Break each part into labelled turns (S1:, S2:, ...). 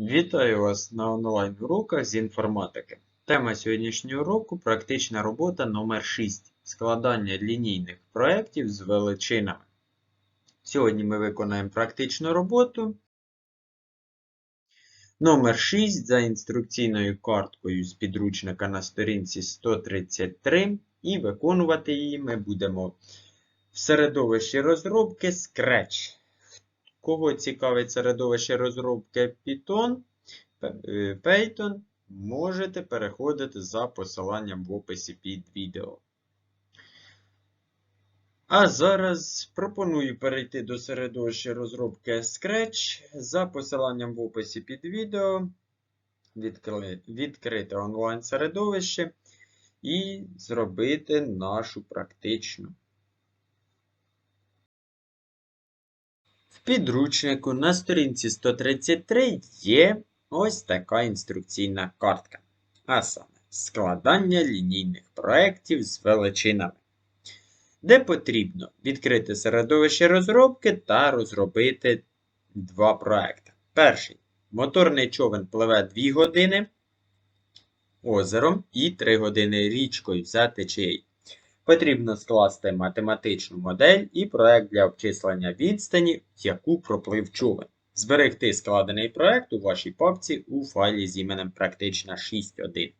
S1: Вітаю вас на онлайн-уроках з інформатики. Тема сьогоднішнього уроку практична робота номер 6 Складання лінійних проєктів з величинами. Сьогодні ми виконаємо практичну роботу. Номер 6 за інструкційною карткою з підручника на сторінці 133. І виконувати її ми будемо в середовищі розробки Scratch. Кого цікавить середовище розробки Python, е, Python, можете переходити за посиланням в описі під відео. А зараз пропоную перейти до середовища розробки Scratch за посиланням в описі під відео, відкри- відкрити онлайн-середовище і зробити нашу практичну підручнику на сторінці 133 є ось така інструкційна картка. А саме складання лінійних проєктів з величинами, де потрібно відкрити середовище розробки та розробити два проекти. Перший моторний човен пливе 2 години озером і 3 години річкою за течією. Потрібно скласти математичну модель і проект для обчислення відстані, яку проплив човен. Зберегти складений проект у вашій папці у файлі з іменем Практична 6.1.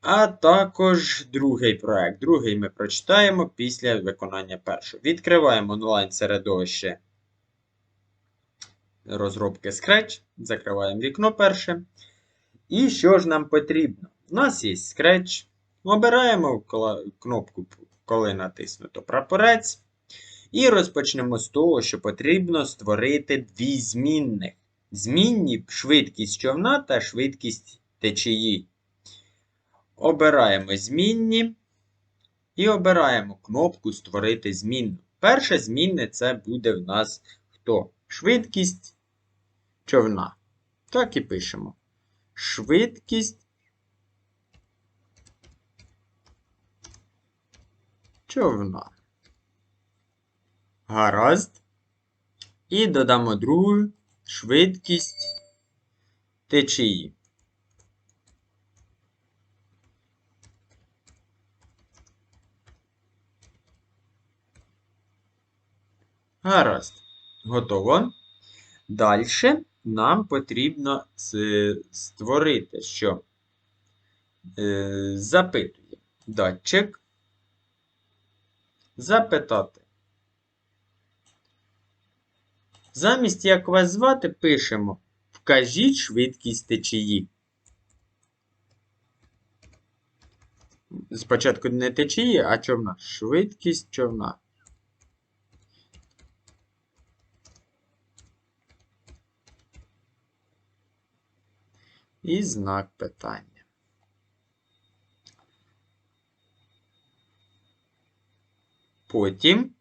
S1: А також другий проект. Другий ми прочитаємо після виконання першого. Відкриваємо онлайн-середовище розробки Scratch. Закриваємо вікно перше. І що ж нам потрібно? У нас є Scratch. Обираємо кнопку, коли натиснуто прапорець. І розпочнемо з того, що потрібно створити дві змінних. Змінні швидкість човна та швидкість течії. Обираємо змінні. І обираємо кнопку Створити змінну. Перша змінна це буде в нас хто? Швидкість човна. Так і пишемо. Швидкість човна. Гаразд. І додамо другу швидкість течії. Гаразд. Готово. Далі нам потрібно створити, що е, запитує датчик запитати. Замість як вас звати, пишемо Вкажіть швидкість течії. Спочатку не течії, а човна. Швидкість човна. І знак питання. Потім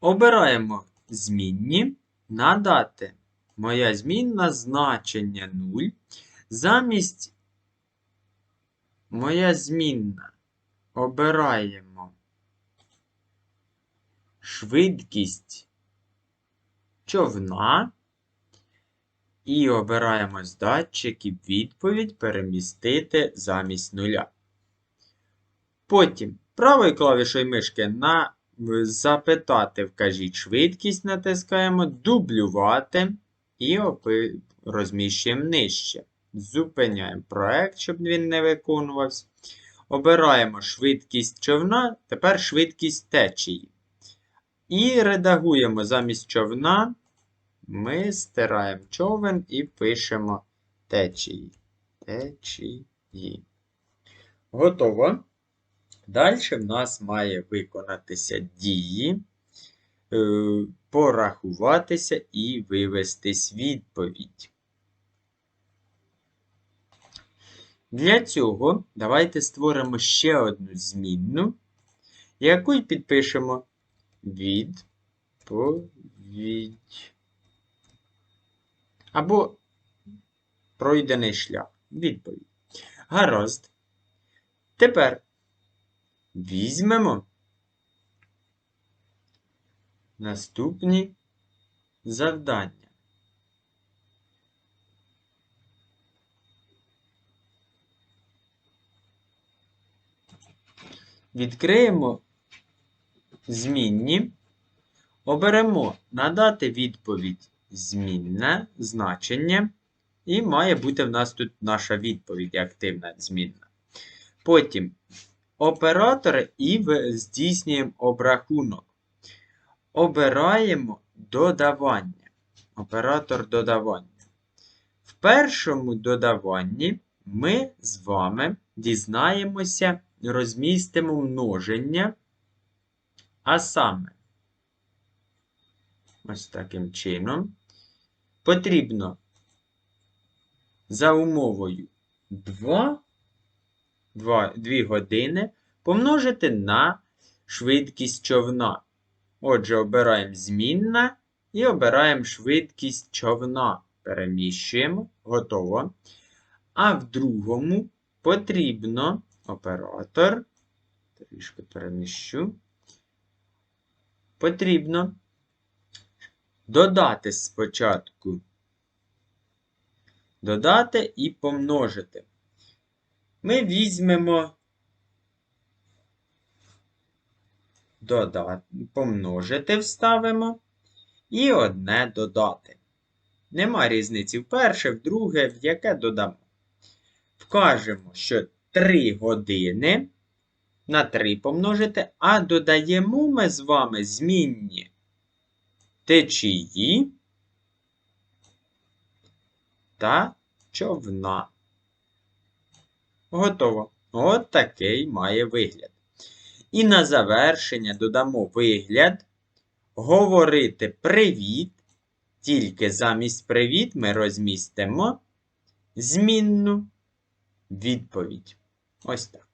S1: обираємо змінні, надати моя змінна значення 0. Замість моя змінна обираємо швидкість човна. І обираємо з датчиків відповідь перемістити замість нуля. Потім правою клавішою мишки на запитати вкажіть швидкість натискаємо, дублювати і розміщуємо нижче. Зупиняємо проект, щоб він не виконувався. Обираємо швидкість човна, тепер швидкість течії. І редагуємо замість човна. Ми стираємо човен і пишемо течії. Течії. Готово. Далі в нас має виконатися дії, е, порахуватися і вивестись відповідь. Для цього давайте створимо ще одну змінну, яку й підпишемо відповідь. Або пройдений шлях. Відповідь. Гаразд. Тепер Візьмемо наступні завдання. Відкриємо змінні, оберемо надати відповідь змінне значення, і має бути в нас тут наша відповідь активна змінна. Потім оператор і здійснюємо обрахунок. Обираємо додавання. Оператор додавання. В першому додаванні ми з вами дізнаємося, розмістимо множення, а саме, ось таким чином, потрібно за умовою 2, 2, 2 години помножити на швидкість човна. Отже, обираємо змінна і обираємо швидкість човна. Переміщуємо, готово. А в другому потрібно оператор. Трішки переміщу. Потрібно додати спочатку. Додати і помножити. Ми візьмемо додати, помножити вставимо і одне додати. Нема різниці в перше, в друге, в яке додамо. Вкажемо, що 3 години на 3 помножити, а додаємо ми з вами змінні течії та човна. Готово. От такий має вигляд. І на завершення додамо вигляд. Говорити привіт. Тільки замість привіт ми розмістимо змінну відповідь. Ось так.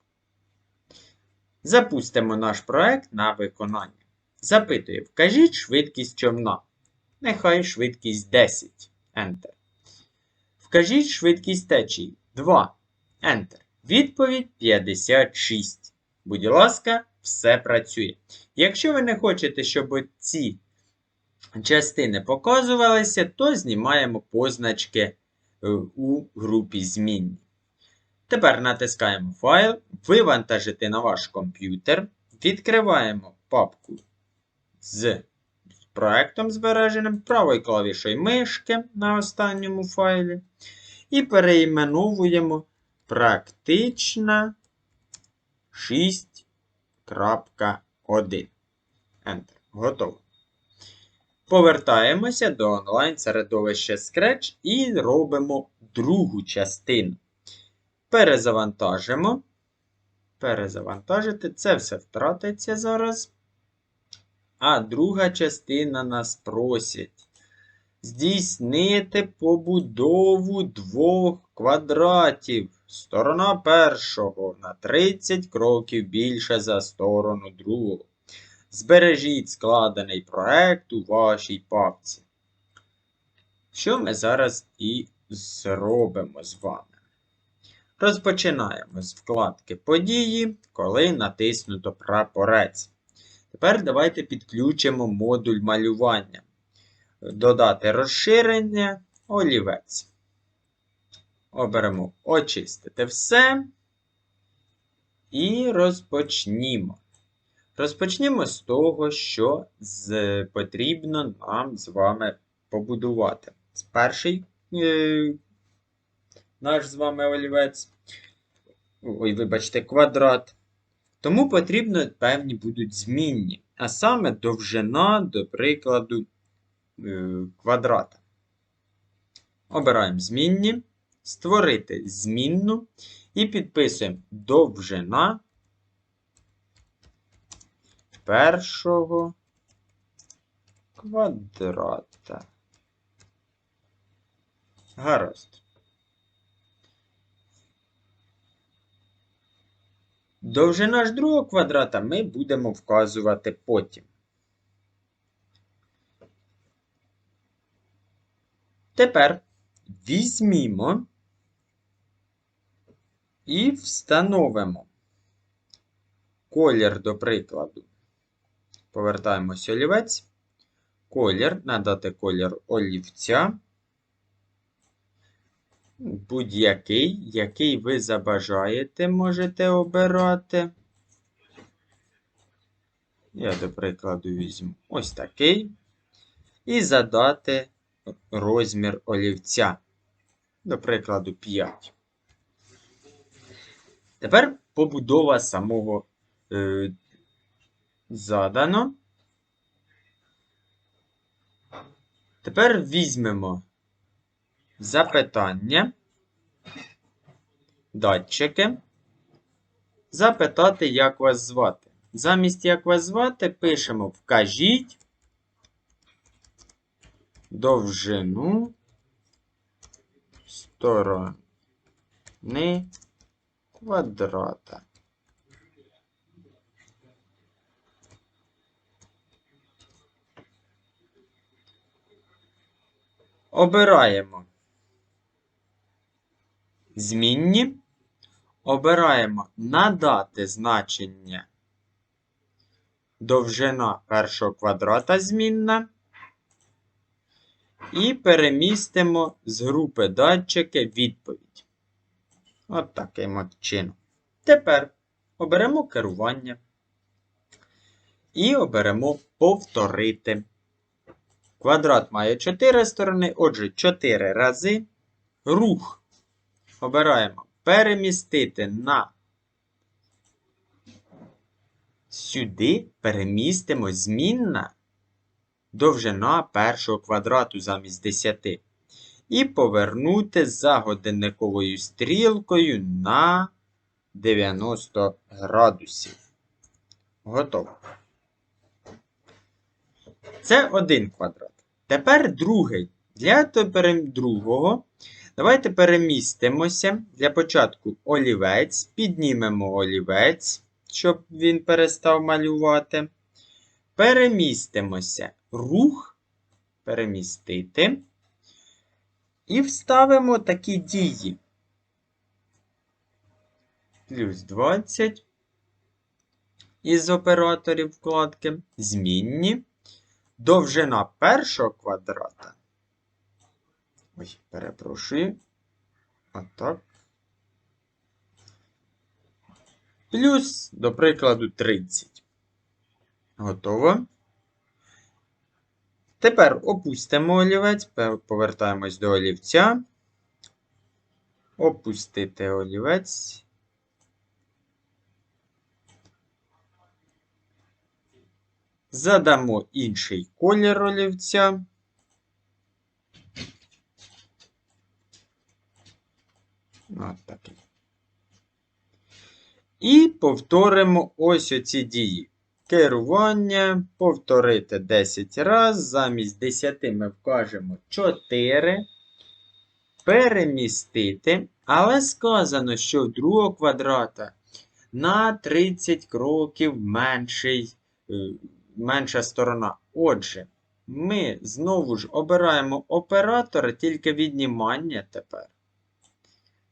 S1: Запустимо наш проект на виконання. Запитує, вкажіть швидкість човна. Нехай швидкість 10. Enter. Вкажіть швидкість течії 2. Enter. Відповідь 56. Будь ласка, все працює. Якщо ви не хочете, щоб ці частини показувалися, то знімаємо позначки е, у групі змінні. Тепер натискаємо файл, вивантажити на ваш комп'ютер. Відкриваємо папку з проектом збереженим правою клавішою мишки на останньому файлі. І переіменовуємо практична 6.1. Enter. Готово. Повертаємося до онлайн-середовища Scratch і робимо другу частину. Перезавантажимо. Перезавантажити. Це все втратиться зараз. А друга частина нас просить здійснити побудову двох квадратів. Сторона першого на 30 кроків більше за сторону другого. Збережіть складений проект у вашій папці. Що ми зараз і зробимо з вами? Розпочинаємо з вкладки Події, коли натиснуто прапорець. Тепер давайте підключимо модуль малювання. Додати розширення, олівець. Оберемо Очистити все. І розпочнімо. Розпочнімо з того, що з, потрібно нам з вами побудувати. Перший е, наш з вами олівець. Ой, вибачте, квадрат. Тому потрібно певні будуть змінні. А саме довжина, до прикладу, е, квадрата. Обираємо змінні, створити змінну і підписуємо довжина першого квадрата. Гаразд. Довжина ж другого квадрата ми будемо вказувати потім. Тепер візьмімо і встановимо колір, до прикладу. Повертаємось олівець. колір, надати колір олівця. Будь-який, який ви забажаєте, можете обирати. Я, до прикладу, візьму ось такий. І задати розмір олівця. До прикладу, 5. Тепер побудова самого е, задано. Тепер візьмемо запитання, датчики, запитати, як вас звати. Замість як вас звати, пишемо вкажіть довжину сторони квадрата. Обираємо змінні. Обираємо надати значення довжина першого квадрата змінна. І перемістимо з групи датчики відповідь. От таким от чином. Тепер оберемо керування. І оберемо повторити. Квадрат має 4 сторони, отже, 4 рази. Рух обираємо перемістити на сюди, перемістимо змінна довжина першого квадрату замість 10. І повернути за годинниковою стрілкою на 90 градусів. Готово. Це один квадрат. Тепер другий. Для другого. Давайте перемістимося. Для початку олівець. Піднімемо олівець, щоб він перестав малювати. Перемістимося. Рух. Перемістити. І вставимо такі дії. Плюс 20. Із операторів вкладки. Змінні довжина першого квадрата. Ой, перепрошую. Отак. Плюс, до прикладу, 30. Готово. Тепер опустимо олівець, повертаємось до олівця. Опустити олівець. Задамо інший колір олівця. От. І повторимо ось оці дії. Керування повторити 10 разів. Замість 10 ми вкажемо 4. Перемістити. Але сказано, що в другого квадрата на 30 кроків менший е, менша сторона. Отже, ми знову ж обираємо оператора, тільки віднімання тепер.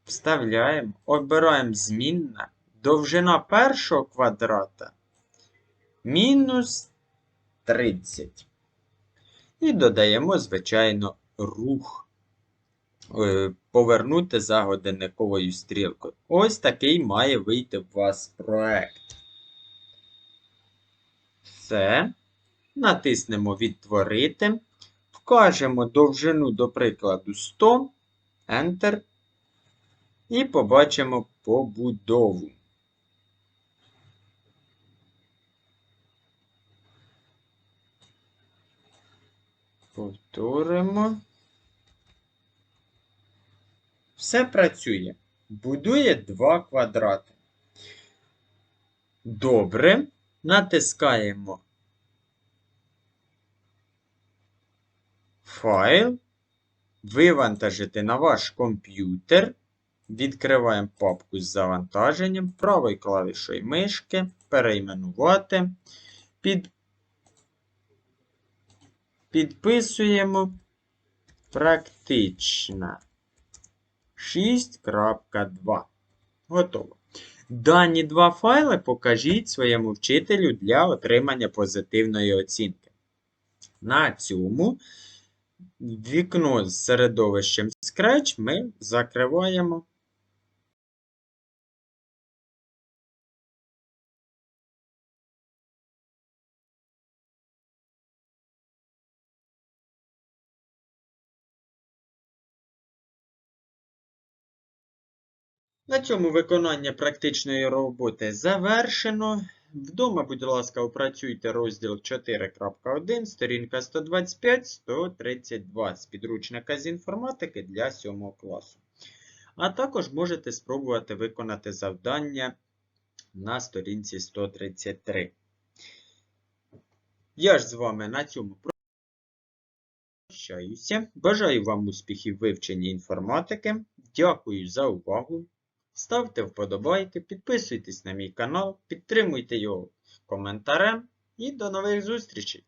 S1: Вставляємо, обираємо змінна. Довжина першого квадрата мінус 30. І додаємо, звичайно, рух. Е, повернути за годинниковою стрілкою. Ось такий має вийти у вас проект. Все. Натиснемо Відтворити. Вкажемо довжину, до прикладу, 100. Enter. І побачимо побудову. Повторимо. Все працює. Будує два квадрати. Добре натискаємо файл, вивантажити на ваш комп'ютер. Відкриваємо папку з завантаженням, правою клавішою мишки, перейменувати, під... підписуємо практична 6.2. Готово. Дані два файли покажіть своєму вчителю для отримання позитивної оцінки. На цьому вікно з середовищем Scratch ми закриваємо. На цьому виконання практичної роботи завершено. Вдома, будь ласка, опрацюйте розділ 4.1, сторінка 125-132 з підручника з інформатики для 7 класу. А також можете спробувати виконати завдання на сторінці 133. Я ж з вами на цьому прощаюся. Бажаю вам успіхів в вивченні інформатики. Дякую за увагу. Ставте вподобайки, підписуйтесь на мій канал, підтримуйте його коментарем і до нових зустрічей!